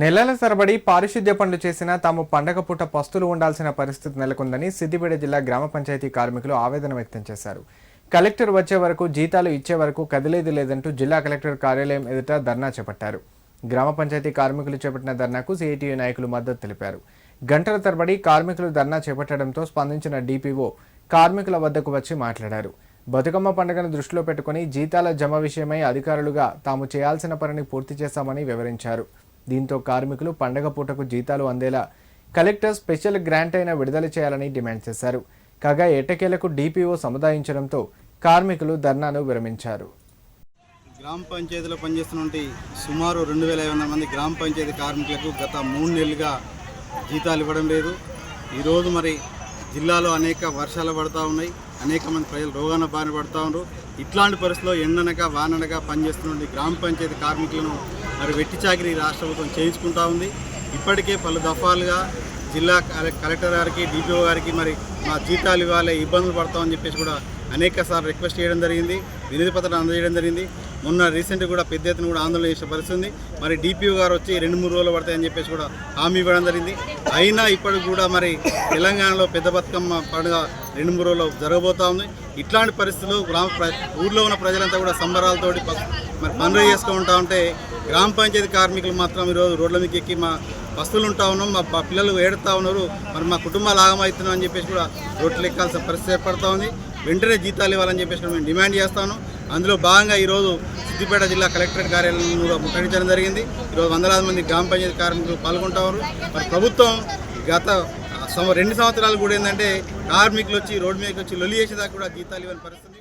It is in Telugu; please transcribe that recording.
నెలల తరబడి పారిశుద్ధ్య పనులు చేసినా తాము పండగ పూట పస్తులు ఉండాల్సిన పరిస్థితి నెలకొందని సిద్దిపేట జిల్లా గ్రామ పంచాయతీ కార్మికులు ఆవేదన వ్యక్తం చేశారు. కలెక్టర్ వచ్చే వరకు జీతాలు ఇచ్చే వరకు కదిలేది లేదంటూ జిల్లా కలెక్టర్ కార్యాలయం ఎదుట ధర్నా చేపట్టారు. గ్రామ పంచాయతీ కార్మికులు చేపట్టిన ధర్నాకు సిఐటియు నాయకులు మద్దతు తెలిపారు. గంటల తరబడి కార్మికులు ధర్నా చేపట్టడంతో స్పందించిన డిపిఓ కార్మికుల వద్దకు వచ్చి మాట్లాడారు. బతుకమ్మ పండుగను దృష్టిలో పెట్టుకుని జీతాల జమ విషయమై అధికారులుగా తాము చేయాల్సిన పనిని పూర్తి చేశామని వివరించారు. దీంతో కార్మికులు పండగ పూటకు జీతాలు అందేలా కలెక్టర్ స్పెషల్ గ్రాంట్ అయినా విడుదల చేయాలని డిమాండ్ చేశారు. కాగా ఎట్టకేలకు డిపిఓ సముదాయించడంతో కార్మికులు ధర్నాను విరమించారు. గ్రామ పంచాయతీలో పనిచేస్తున్నటువంటి సుమారు రెండు వేల ఐదు వందల మంది గ్రామ పంచాయతీ కార్మికులకు గత మూడు నెలలుగా జీతాలు ఇవ్వడం లేదు. ఈరోజు మరి జిల్లాలో అనేక వర్షాలు పడతా ఉన్నాయి. అనేక మంది ప్రజలు రోగాన బారిన పడతా ఉన్నారు. ఇట్లాంటి పరిస్థితుల్లో ఎండనక వాననగా పనిచేస్తున్న గ్రామ పంచాయతీ కార్మికులను మరి వెట్టి చాకిరి రాష్ట్ర ప్రభుత్వం చేయించుకుంటా ఉంది. ఇప్పటికే పలు దఫాలుగా జిల్లా కలెక్టర్ గారికి డిపిఓ గారికి మరి మా జీతాలు ఇవ్వాలి ఇబ్బందులు పడతామని చెప్పేసి కూడా అనేక సార్లు రిక్వెస్ట్ చేయడం జరిగింది. వినతి పత్రాలు అందజేయడం జరిగింది. మొన్న రీసెంట్గా కూడా పెద్ద ఎత్తున కూడా ఆందోళన చేసే పరిస్థితి ఉంది. మరి డిపిఓ గారు వచ్చి రెండు మూడు రోజులు పడతాయని చెప్పేసి కూడా హామీ ఇవ్వడం జరిగింది. అయినా ఇప్పటికి కూడా మరి తెలంగాణలో పెద్ద బతుకమ్మ పండుగ రెండు మూడు రోజులు జరగబోతా ఉంది. ఇట్లాంటి పరిస్థితులు గ్రామ ప్ర- ఊర్లో ఉన్న ప్రజలంతా కూడా సంబరాలతోటి ప- మరి పనులు ఉంటే గ్రామ పంచాయతీ కార్మికులు మాత్రం ఈరోజు రోడ్ల మీద ఎక్కి మా వస్తువులు ఉంటా ఉన్నాం మా పిల్లలు ఏడుతా ఉన్నారు మరి మా కుటుంబాలు ఆగమవుతున్నాం అని చెప్పేసి కూడా రోడ్లు ఎక్కాల్సిన పరిస్థితి ఏర్పడుతూ ఉంది. వెంటనే జీతాలు ఇవ్వాలని చెప్పేసి కూడా మేము డిమాండ్ చేస్తాను అందులో భాగంగా ఈరోజు సిద్దిపేట జిల్లా కలెక్టరేట్ కార్యాలయం కూడా ముట్టడించడం జరిగింది. ఈరోజు వందలాది మంది గ్రామ పంచాయతీ కార్మికులు పాల్గొంటారు మరి ప్రభుత్వం గత రెండు సంవత్సరాలు కూడా ఏంటంటే కార్మికులు వచ్చి రోడ్డు మీదకి వచ్చి లొలి చేసేదాకా కూడా జీతాలు ఇవ్వని పరిస్థితి.